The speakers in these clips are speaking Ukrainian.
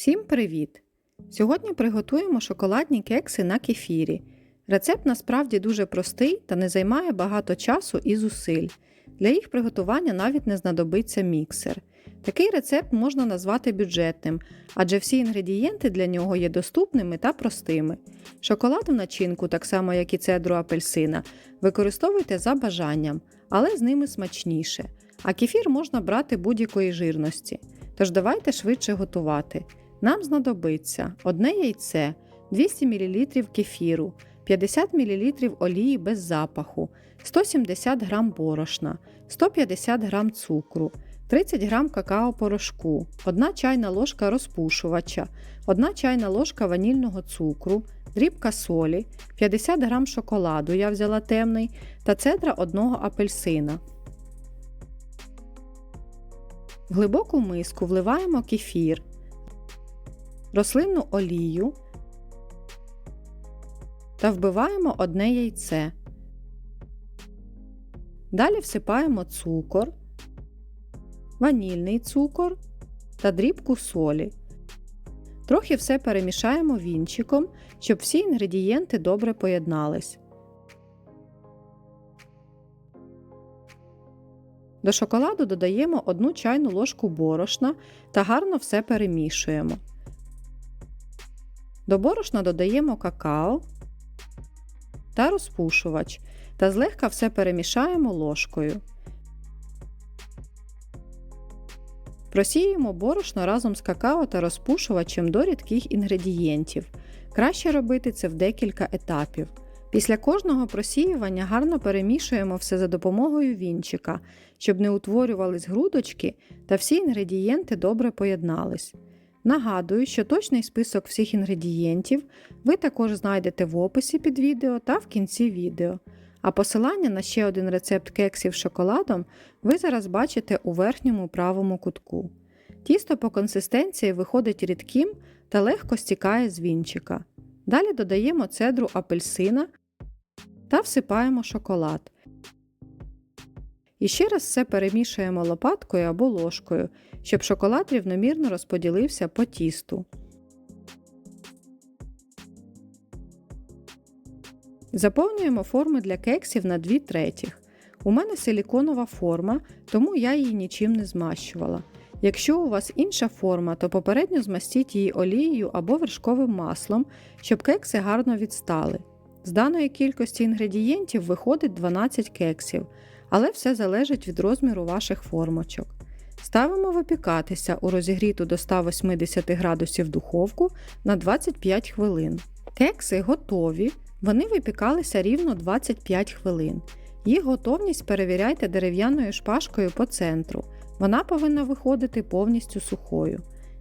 Всім привіт! Сьогодні приготуємо шоколадні кекси на кефірі. Рецепт насправді дуже простий та не займає багато часу і зусиль. Для їх приготування навіть не знадобиться міксер. Такий рецепт можна назвати бюджетним, адже всі інгредієнти для нього є доступними та простими. Шоколад в начинку, так само як і цедру апельсина, використовуйте за бажанням, але з ними смачніше. А кефір можна брати будь-якої жирності. Тож давайте швидше готувати. Нам знадобиться одне яйце, 200 мл кефіру, 50 мл олії без запаху, 170 г борошна, 150 г цукру, 30 г какао-порошку, 1 чайна ложка розпушувача, 1 чайна ложка ванільного цукру, дрібка солі, 50 г шоколаду я взяла темний та цедра одного апельсина. В глибоку миску вливаємо кефір, рослинну олію та вбиваємо одне яйце. Далі всипаємо цукор, ванільний цукор та дрібку солі. Трохи все перемішаємо вінчиком, щоб всі інгредієнти добре поєднались. До шоколаду додаємо 1 чайну ложку борошна та гарно все перемішуємо. До борошна додаємо какао та розпушувач та злегка все перемішаємо ложкою. Просіємо борошно разом з какао та розпушувачем до рідких інгредієнтів. Краще робити це в декілька етапів. Після кожного просіювання гарно перемішуємо все за допомогою вінчика, щоб не утворювались грудочки та всі інгредієнти добре поєднались. Нагадую, що точний список всіх інгредієнтів ви також знайдете в описі під відео та в кінці відео. А посилання на ще один рецепт кексів з шоколадом ви зараз бачите у верхньому правому кутку. Тісто по консистенції виходить рідким та легко стікає з вінчика. Далі додаємо цедру апельсина та всипаємо шоколад. І ще раз все перемішуємо лопаткою або ложкою, щоб шоколад рівномірно розподілився по тісту. Заповнюємо форми для кексів на 2 третіх. У мене силіконова форма, тому я її нічим не змащувала. Якщо у вас інша форма, то попередньо змастіть її олією або вершковим маслом, щоб кекси гарно відстали. З даної кількості інгредієнтів виходить 12 кексів, але все залежить від розміру ваших формочок. Ставимо випікатися у розігріту до 180 градусів духовку на 25 хвилин. Кекси готові, вони випікалися рівно 25 хвилин. Їх готовність перевіряйте дерев'яною шпажкою по центру. Вона повинна виходити повністю сухою.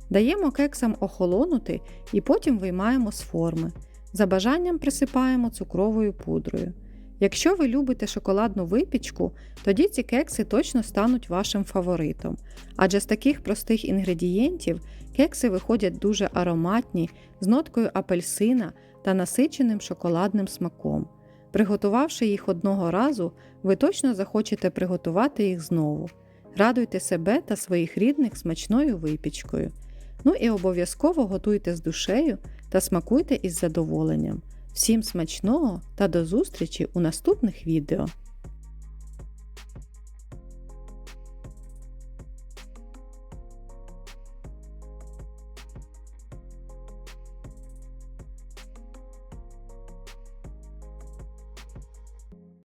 Даємо кексам охолонути і потім виймаємо з форми. За бажанням присипаємо цукровою пудрою. Якщо ви любите шоколадну випічку, тоді ці кекси точно стануть вашим фаворитом. Адже з таких простих інгредієнтів кекси виходять дуже ароматні, з ноткою апельсина та насиченим шоколадним смаком. Приготувавши їх одного разу, ви точно захочете приготувати їх знову. Радуйте себе та своїх рідних смачною випічкою. Ну і обов'язково готуйте з душею та смакуйте із задоволенням. Всім смачного та до зустрічі у наступних відео!